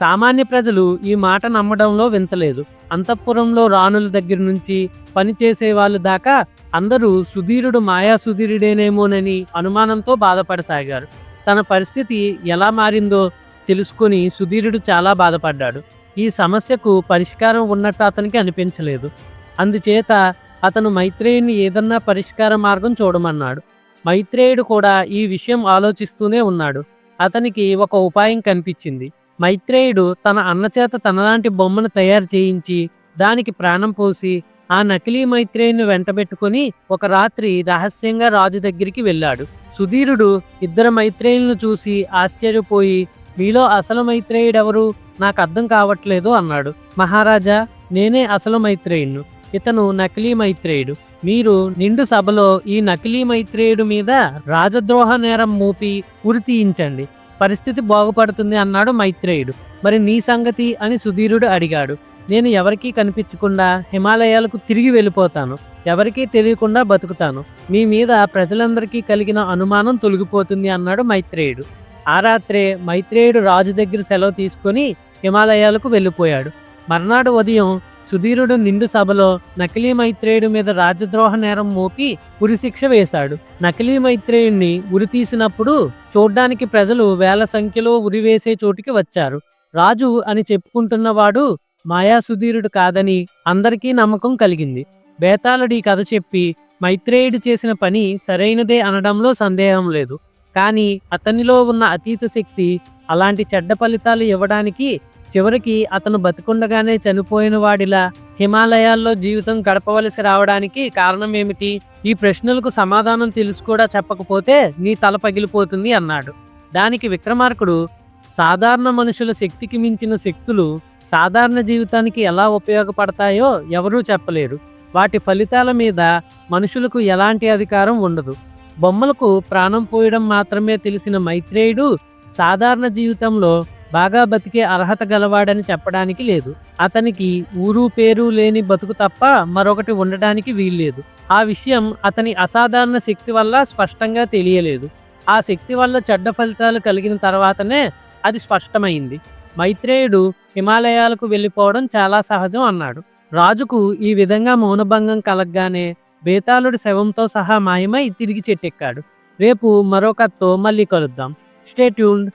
సామాన్య ప్రజలు ఈ మాట నమ్మడంలో వింతలేదు. అంతఃపురంలో రాణుల దగ్గర నుంచి పనిచేసే వాళ్ళు దాకా అందరూ సుధీరుడు మాయా సుధీరుడేనేమోనని అనుమానంతో బాధపడసాగారు. తన పరిస్థితి ఎలా మారిందో తెలుసుకుని సుధీరుడు చాలా బాధపడ్డాడు. ఈ సమస్యకు పరిష్కారం ఉన్నట్టు అతనికి అనిపించలేదు. అందుచేత అతను మైత్రేయుని ఏదన్నా పరిష్కార మార్గం చూడమన్నాడు. మైత్రేయుడు కూడా ఈ విషయం ఆలోచిస్తూనే ఉన్నాడు. అతనికి ఒక ఉపాయం కనిపించింది. మైత్రేయుడు తన అన్నచేత తనలాంటి బొమ్మను తయారు చేయించి దానికి ప్రాణం పోసి ఆ నకిలీ మైత్రేయుని వెంటబెట్టుకుని ఒక రాత్రి రహస్యంగా రాజు దగ్గరికి వెళ్ళాడు. సుధీరుడు ఇద్దరు మైత్రేయులను చూసి ఆశ్చర్యపోయి మీలో అసలు మైత్రేయుడెవరు? నాకు అర్థం కావట్లేదు అన్నాడు. మహారాజా నేనే అసలు మైత్రేయుడు ఇతను నకిలీ మైత్రేయుడు. మీరు నిండు సభలో ఈ నకిలీ మైత్రేయుడు మీద రాజద్రోహ నేరం మూపి ఉరి తీయించండి. పరిస్థితి బాగుపడుతుంది అన్నాడు మైత్రేయుడు. మరి నీ సంగతి అని సుధీరుడు అడిగాడు. నేను ఎవరికీ కనిపించకుండా హిమాలయాలకు తిరిగి వెళ్ళిపోతాను. ఎవరికీ తెలియకుండా బతుకుతాను. మీ మీద ప్రజలందరికీ కలిగిన అనుమానం తొలగిపోతుంది అన్నాడు మైత్రేయుడు. ఆ రాత్రే మైత్రేయుడు రాజు దగ్గర సెలవు తీసుకొని హిమాలయాలకు వెళ్ళిపోయాడు. మర్నాడు ఉదయం సుధీరుడు నిండు సభలో నకిలీ మైత్రేయుడి మీద రాజద్రోహ నేరం మోపి ఉరిశిక్ష వేశాడు. నకిలీ మైత్రేయుణ్ణి ఉరి తీసినప్పుడు చూడ్డానికి ప్రజలు వేల సంఖ్యలో ఉరి వేసే చోటికి వచ్చారు. రాజు అని చెప్పుకుంటున్నవాడు మాయా సుధీరుడు కాదని అందరికీ నమ్మకం కలిగింది. బేతాళుడి కథ చెప్పి మైత్రేయుడు చేసిన పని సరైనదే అనడంలో సందేహం లేదు. కానీ అతనిలో ఉన్న అతీత శక్తి అలాంటి చెడ్డ ఫలితాలు ఇవ్వడానికి చివరికి అతను బతికుండగానే చనిపోయిన వాడిలా హిమాలయాల్లో జీవితం గడపవలసి రావడానికి కారణం ఏమిటి? ఈ ప్రశ్నలకు సమాధానం తెలుసు కూడా చెప్పకపోతే నీ తల పగిలిపోతుంది అన్నాడు. దానికి విక్రమార్కుడు సాధారణ మనుషుల శక్తికి మించిన శక్తులు సాధారణ జీవితానికి ఎలా ఉపయోగపడతాయో ఎవరూ చెప్పలేరు. వాటి ఫలితాల మీద మనుషులకు ఎలాంటి అధికారం ఉండదు. బొమ్మలకు ప్రాణం పోయడం మాత్రమే తెలిసిన మైత్రేయుడు సాధారణ జీవితంలో బాగా బతికే అర్హత గలవాడని చెప్పడానికి లేదు. అతనికి ఊరు పేరు లేని బతుకు తప్ప మరొకటి ఉండడానికి వీల్లేదు. ఆ విషయం అతని అసాధారణ శక్తి వల్ల స్పష్టంగా తెలియలేదు. ఆ శక్తి వల్ల చెడ్డ ఫలితాలు కలిగిన తర్వాతనే అది స్పష్టమైంది. మైత్రేయుడు హిమాలయాలకు వెళ్ళిపోవడం చాలా సహజం అన్నాడు. రాజుకు ఈ విధంగా మౌనభంగం కలగగానే బేతాళుడి శవంతో సహా మాయమై తిరిగి చెట్టెక్కాడు. రేపు మరో కథతో మళ్ళీ కలుద్దాం. Stay tuned